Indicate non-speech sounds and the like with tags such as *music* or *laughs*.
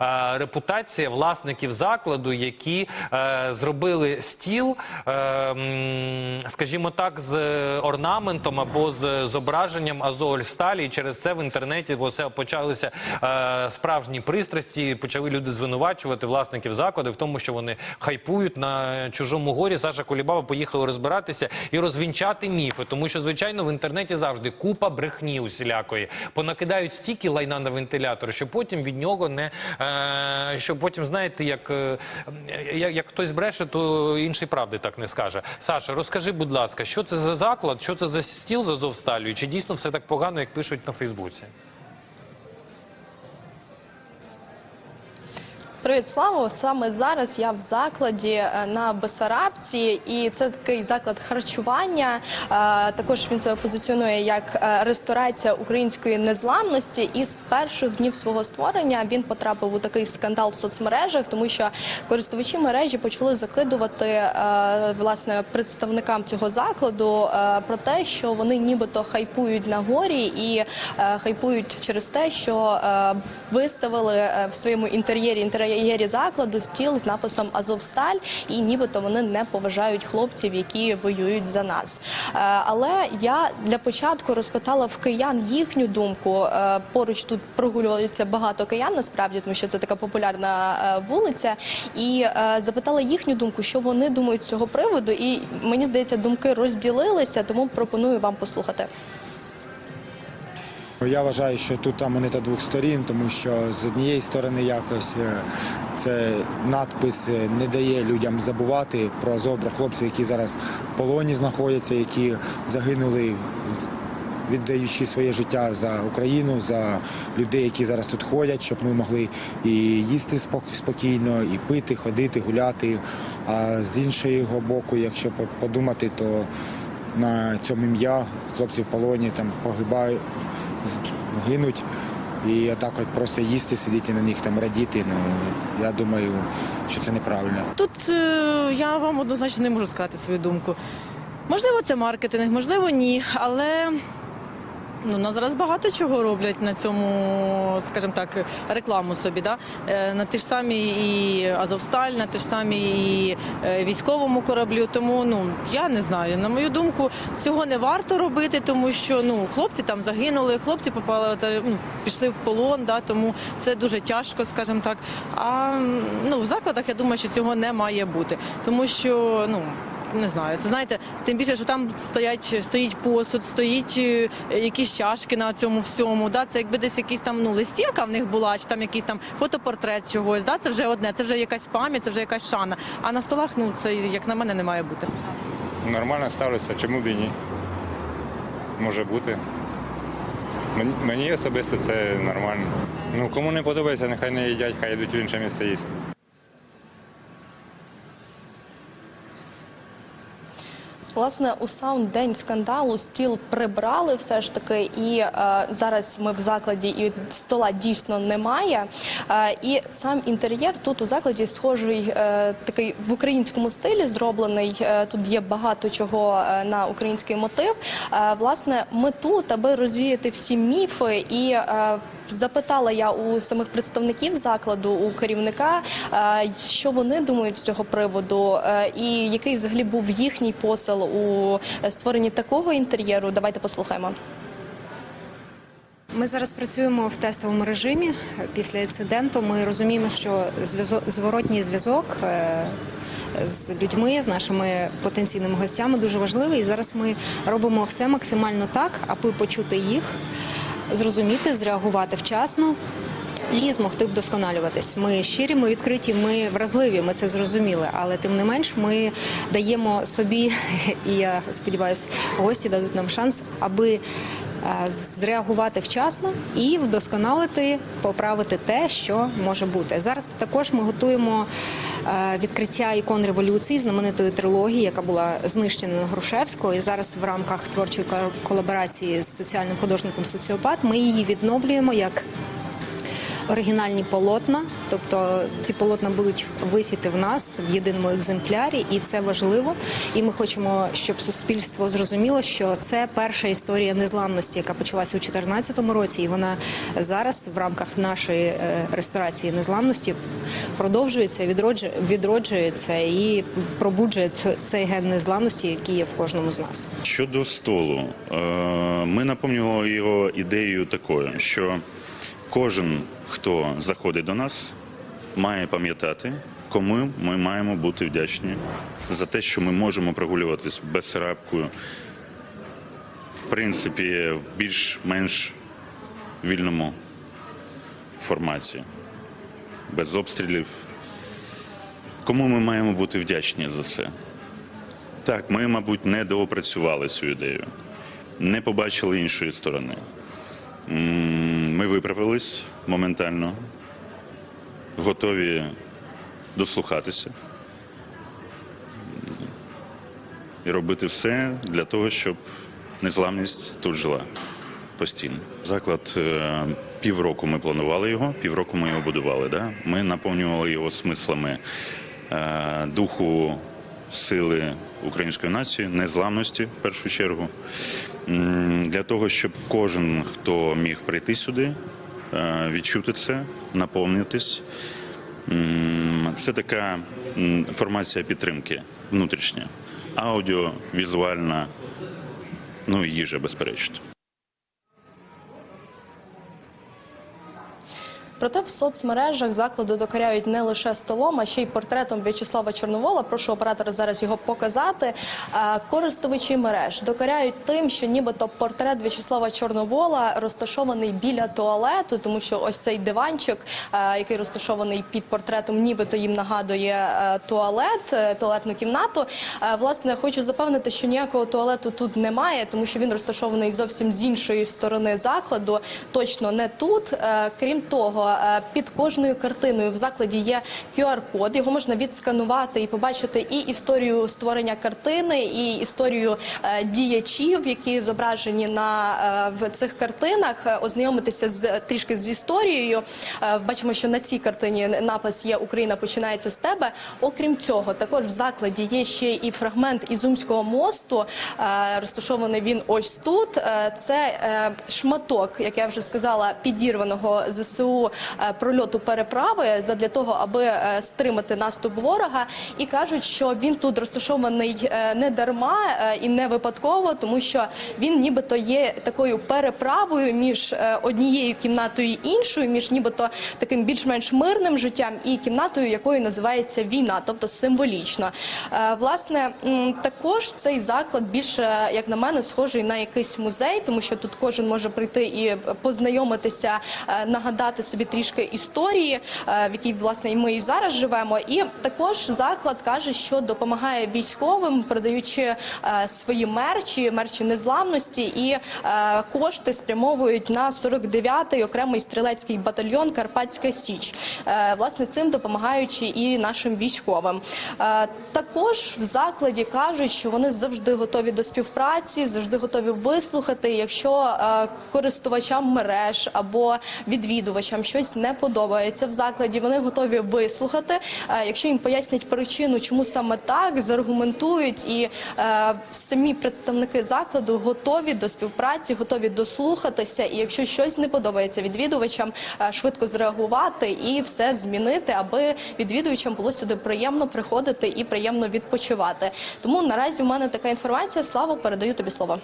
Е, Репутація власників закладу, які е, зробили стіл, е, скажімо так, з орнаментом або з зображенням Азовсталі. І через це в інтернеті почалися справжні пристрасті. Почали люди звинувачувати власників закладу в тому, що вони хайпують на чужому горі. Саша Колібаба поїхали розбиратися і розвінчати міфи, тому що звичайно в інтернеті завжди купа брехні усілякої. Понакидають стільки лайна на вентилятор, що потім від нього не що потім знаєте, як, е, як, хтось бреше, то інший правди так не скаже. Саша, розкажи, будь ласка, що це за заклад, що це за стіл з Азовсталю, чи дійсно все так погано, як пишуть на Фейсбуці? Привіт, Слава! Саме зараз я в закладі е, на Бесарабці, і це такий заклад харчування. Е, Також він себе позиціонує як е, ресторація української незламності. І з перших днів свого створення він потрапив у такий скандал в соцмережах, тому що користувачі мережі почали закидувати власне представникам цього закладу про те, що вони нібито хайпують на горі і хайпують через те, що виставили в своєму інтер'єрі інтер'єрі закладу стіл з написом Азовсталь, і нібито вони не поважають хлопців, які воюють за нас. Е, Але я для початку розпитала в киян їхню думку. Е, Поруч тут прогулювалися багато киян, насправді, тому що це така популярна е, вулиця. І запитала їхню думку, що вони думають з цього приводу. І мені здається, думки розділилися, тому пропоную вам послухати. Я вважаю, що тут монета двох сторін, тому що з однієї сторони якось е, це надпис е, не дає людям забувати про про хлопців, які зараз в полоні знаходяться, які загинули, віддаючи своє життя за Україну, за людей, які зараз тут ходять, щоб ми могли і їсти спок- спокійно, і пити, ходити, гуляти. А з іншого боку, якщо подумати, то на цьому ім'я хлопці в полоні там погибають гинуть. І отак от просто їсти, сидіти на них, там радіти. Ну я думаю, що це неправильно. Тут е, я вам однозначно не можу сказати свою думку. Можливо, це маркетинг, можливо, ні. Але ну, на зараз багато чого роблять на цьому, скажімо так, рекламу собі. Да? Е, На ті ж самі і Азовсталь, на ті ж самі і е, військовому кораблю. Тому ну я не знаю. На мою думку, цього не варто робити, тому що ну хлопці там загинули, хлопці попали ну, пішли в полон, да, тому це дуже тяжко, скажімо так. А ну в закладах я думаю, що цього не має бути, тому що ну. Не знаю, це знаєте, тим більше, що там стоять, стоїть посуд, стоїть е, якісь чашки на цьому всьому. Да? Це якби десь якісь там ну листівка в них була, чи там якийсь там фотопортрет чогось. Да? Це вже одне, це вже якась пам'ять, це вже якась шана. А на столах, ну це як на мене не має бути. Нормально ставлюся, чому б і ні? Може бути. Мені, особисто це нормально. Ну, кому не подобається, нехай не їдять, хай йдуть в інше місце їсти. Власне, у сам день скандалу стіл прибрали все ж таки, і е, зараз ми в закладі і стола дійсно немає. Е, і сам інтер'єр тут у закладі схожий е, такий в українському стилі зроблений. Е, тут є багато чого е, на український мотив. Е, власне, ми тут, аби розвіяти всі міфи і. Е, Запитала я у самих представників закладу, у керівника, е, що вони думають з цього приводу, е, і який взагалі був їхній посил у створенні такого інтер'єру. Давайте послухаємо. Ми зараз працюємо в тестовому режимі. Після інциденту ми розуміємо, що зворотній зв'язок е, з людьми, з нашими потенційними гостями дуже важливий. І зараз ми робимо все максимально так, аби почути їх, зрозуміти, зреагувати вчасно. І змогти вдосконалюватись. Ми щирі, ми відкриті, ми вразливі, ми це зрозуміли. Але тим не менш, ми даємо собі, *laughs* і я сподіваюся, гості дадуть нам шанс, аби зреагувати вчасно і вдосконалити, поправити те, що може бути. Зараз також ми готуємо е, відкриття ікон революції, знаменитої трилогії, яка була знищена на Грушевського. І зараз в рамках творчої колаборації з соціальним художником соціопат ми її відновлюємо як оригінальні полотна. Тобто ці полотна будуть висіти в нас в єдиному екземплярі, і це важливо. І ми хочемо, щоб суспільство зрозуміло, що це перша історія незламності, яка почалася у 2014 році, і вона зараз в рамках нашої е, ресторації незламності продовжується, відроджує, відроджується і пробуджує цей ген незламності, який є в кожному з нас. Щодо столу, е, ми наповнювали його ідеєю такою, що кожен, хто заходить до нас, має пам'ятати, кому ми маємо бути вдячні за те, що ми можемо прогулюватись Бессарабкою, в принципі, в більш-менш вільному форматі, без обстрілів. Кому ми маємо бути вдячні за це? Так, ми, мабуть, не доопрацювали цю ідею, не побачили іншої сторони. Ми виправились моментально, готові дослухатися і робити все для того, щоб незламність тут жила постійно. Заклад е, півроку ми планували його, півроку ми його будували. Да? Ми наповнювали його смислами е, духу сили української нації, незламності в першу чергу. Для того, щоб кожен, хто міг прийти сюди, е, відчути це, наповнитись. Це така формація підтримки внутрішня, аудіо, візуальна, ну і їжа, безперечно. Проте в соцмережах закладу докоряють не лише столом, а ще й портретом В'ячеслава Чорновола. Прошу оператора зараз його показати. Е, Користувачі мереж докоряють тим, що нібито портрет В'ячеслава Чорновола розташований біля туалету, тому що ось цей диванчик, е, який розташований під портретом, нібито їм нагадує е, туалет, туалетну кімнату. Власне, хочу запевнити, що ніякого туалету тут немає, тому що він розташований зовсім з іншої сторони закладу, точно не тут. Крім того, е, під кожною картиною в закладі є QR-код. Його можна відсканувати і побачити і історію створення картини, і історію е, діячів, які зображені на е, в цих картинах, ознайомитися з трішки з історією. Бачимо, що на цій картині напис є Україна починається з тебе. Окрім цього, також в закладі є ще і фрагмент Ізумського мосту. Розташований він ось тут. Це шматок, як я вже сказала, підірваного ЗСУ прольоту переправи задля того, аби е, стримати наступ ворога. І кажуть, що він тут розташований е, не дарма е, і не випадково, тому що він нібито є такою переправою між е, однією кімнатою і іншою, між нібито таким більш-менш мирним життям і кімнатою, якою називається війна, тобто символічно. Е, Власне, також цей заклад більше, як на мене, схожий на якийсь музей, тому що тут кожен може прийти і познайомитися, е, нагадати собі трішки історії, е, в якій власне ми і зараз живемо. І також заклад каже, що допомагає військовим, продаючи е, свої мерчі, мерчі незламності, і е, кошти спрямовують на 49-й окремий стрілецький батальйон Карпатська Січ. Власне, цим допомагаючи і нашим військовим. Також в закладі кажуть, що вони завжди готові до співпраці, завжди готові вислухати, якщо користувачам мереж або відвідувачам щось не подобається в закладі. Вони готові вислухати. Е, Якщо їм пояснять причину, чому саме так, заргументують, і е, самі представники закладу готові до співпраці, готові дослухатися. І якщо щось не подобається відвідувачам, е, швидко зреагувати і все змінити, аби відвідувачам було сюди приємно приходити і приємно відпочивати. Тому наразі в мене така інформація. Слава, передаю тобі слово.